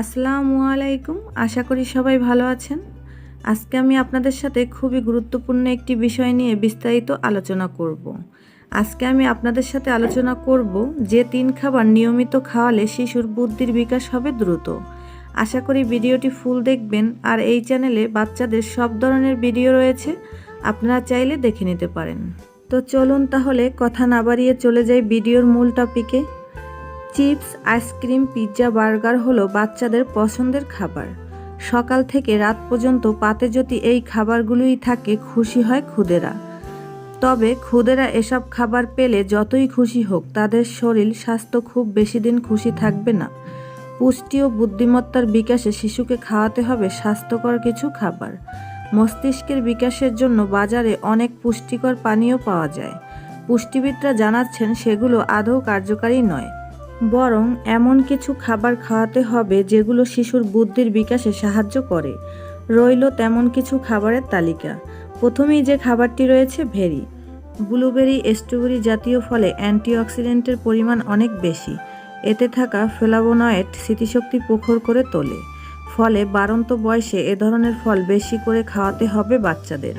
আসসালামু আলাইকুম। আশা করি সবাই ভালো আছেন। আজকে আমি আপনাদের সাথে খুবই গুরুত্বপূর্ণ একটি বিষয় নিয়ে বিস্তারিত আলোচনা করব। আজকে আমি আপনাদের সাথে আলোচনা করব যে তিন খাবার নিয়মিত খাওয়ালে শিশুর বুদ্ধির বিকাশ হবে দ্রুত। আশা করি ভিডিওটি ফুল দেখবেন আর এই চ্যানেলে বাচ্চাদের সব ধরনের ভিডিও রয়েছে, আপনারা চাইলে দেখে নিতে পারেন। তো চলুন তাহলে কথা না বাড়িয়ে চলে যাই ভিডিওর মূল টপিকে চিপস, আইসক্রিম, পিৎজা, বার্গার হলো বাচ্চাদের পছন্দের খাবার। সকাল থেকে রাত পর্যন্ত পাতে যদি এই খাবারগুলোই থাকে, খুশি হয় খুদেরা। তবে খুদেরা এসব খাবার পেলে যতই খুশি হোক, তাদের শরীর স্বাস্থ্য খুব বেশি দিন খুশি থাকবে না। পুষ্টি ও বুদ্ধিমত্তার বিকাশে শিশুকে খাওয়াতে হবে স্বাস্থ্যকর কিছু খাবার। মস্তিষ্কের বিকাশের জন্য বাজারে অনেক পুষ্টিকর পানীয় পাওয়া যায়। পুষ্টিবিদরা জানাচ্ছেন, সেগুলো আদৌ কার্যকারী নয়। বরং এমন কিছু খাবার খাওয়াতে হবে যেগুলো শিশুর বুদ্ধির বিকাশে সাহায্য করে। রইল তেমন কিছু খাবারের তালিকা। প্রথমেই যে খাবারটি রয়েছে, ভেরি। ব্লুবেরি, স্ট্রবেরি জাতীয় ফলে অ্যান্টিঅক্সিডেন্টের পরিমাণ অনেক বেশি। এতে থাকা ফ্লাভোনয়েড স্মৃতিশক্তি প্রখর করে তোলে। ফলে বাড়ন্ত বয়সে এ ধরনের ফল বেশি করে খাওয়াতে হবে বাচ্চাদের।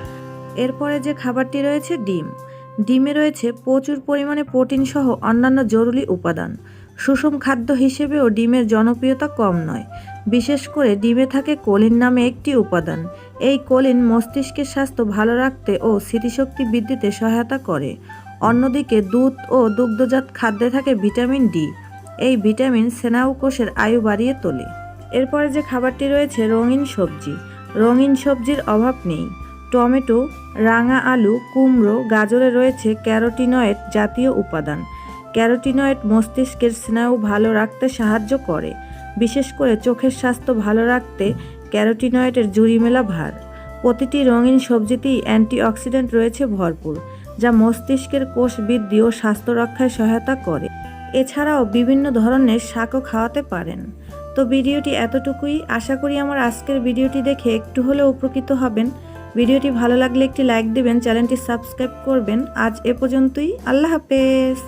এরপরে যে খাবারটি রয়েছে, ডিম। ডিমে রয়েছে প্রচুর পরিমাণে প্রোটিন সহ অন্যান্য জরুরি উপাদান। সুষম খাদ্য হিসেবেও ডিমের জনপ্রিয়তা কম নয়। বিশেষ করে ডিমে থাকে কোলিন নামে একটি উপাদান। এই কোলিন মস্তিষ্কের স্বাস্থ্য ভালো রাখতে ও স্মৃতিশক্তি বৃদ্ধিতে সহায়তা করে। অন্যদিকে দুধ ও দুগ্ধজাত খাদ্যে থাকে ভিটামিন ডি। এই ভিটামিন স্নায়ু কোষের আয়ু বাড়িয়ে তোলে। এরপরে যে খাবারটি রয়েছে, রঙিন সবজি। রঙিন সবজির অভাব নেই। টমেটো, রাঙা আলু, কুমড়ো, গাজরে রয়েছে ক্যারোটিনয়েড জাতীয় উপাদান। ক্যারোটিনয়েড মস্তিষ্কের স্নায়ু ভালো রাখতে সাহায্য করে, বিশেষ করে চোখের স্বাস্থ্য ভালো রাখতে ক্যারোটিনয়েডের জুড়ি মেলা ভার। প্রতিটি রঙিন সবজিতেই অ্যান্টিঅক্সিডেন্ট রয়েছে ভরপুর, যা মস্তিষ্কের কোষ বৃদ্ধি ও স্বাস্থ্য রক্ষায় সহায়তা করে। এছাড়াও বিভিন্ন ধরনের শাকও খাওয়াতে পারেন। তো ভিডিওটি এতটুকুই। আশা করি আমার আজকের ভিডিওটি দেখে একটু হলেও উপকৃত হবেন। ভিডিওটি ভালো লাগলে একটি লাইক দিবেন, চ্যানেলটি সাবস্ক্রাইব করবেন। আজ এ পর্যন্তই। আল্লাহ হাফেজ।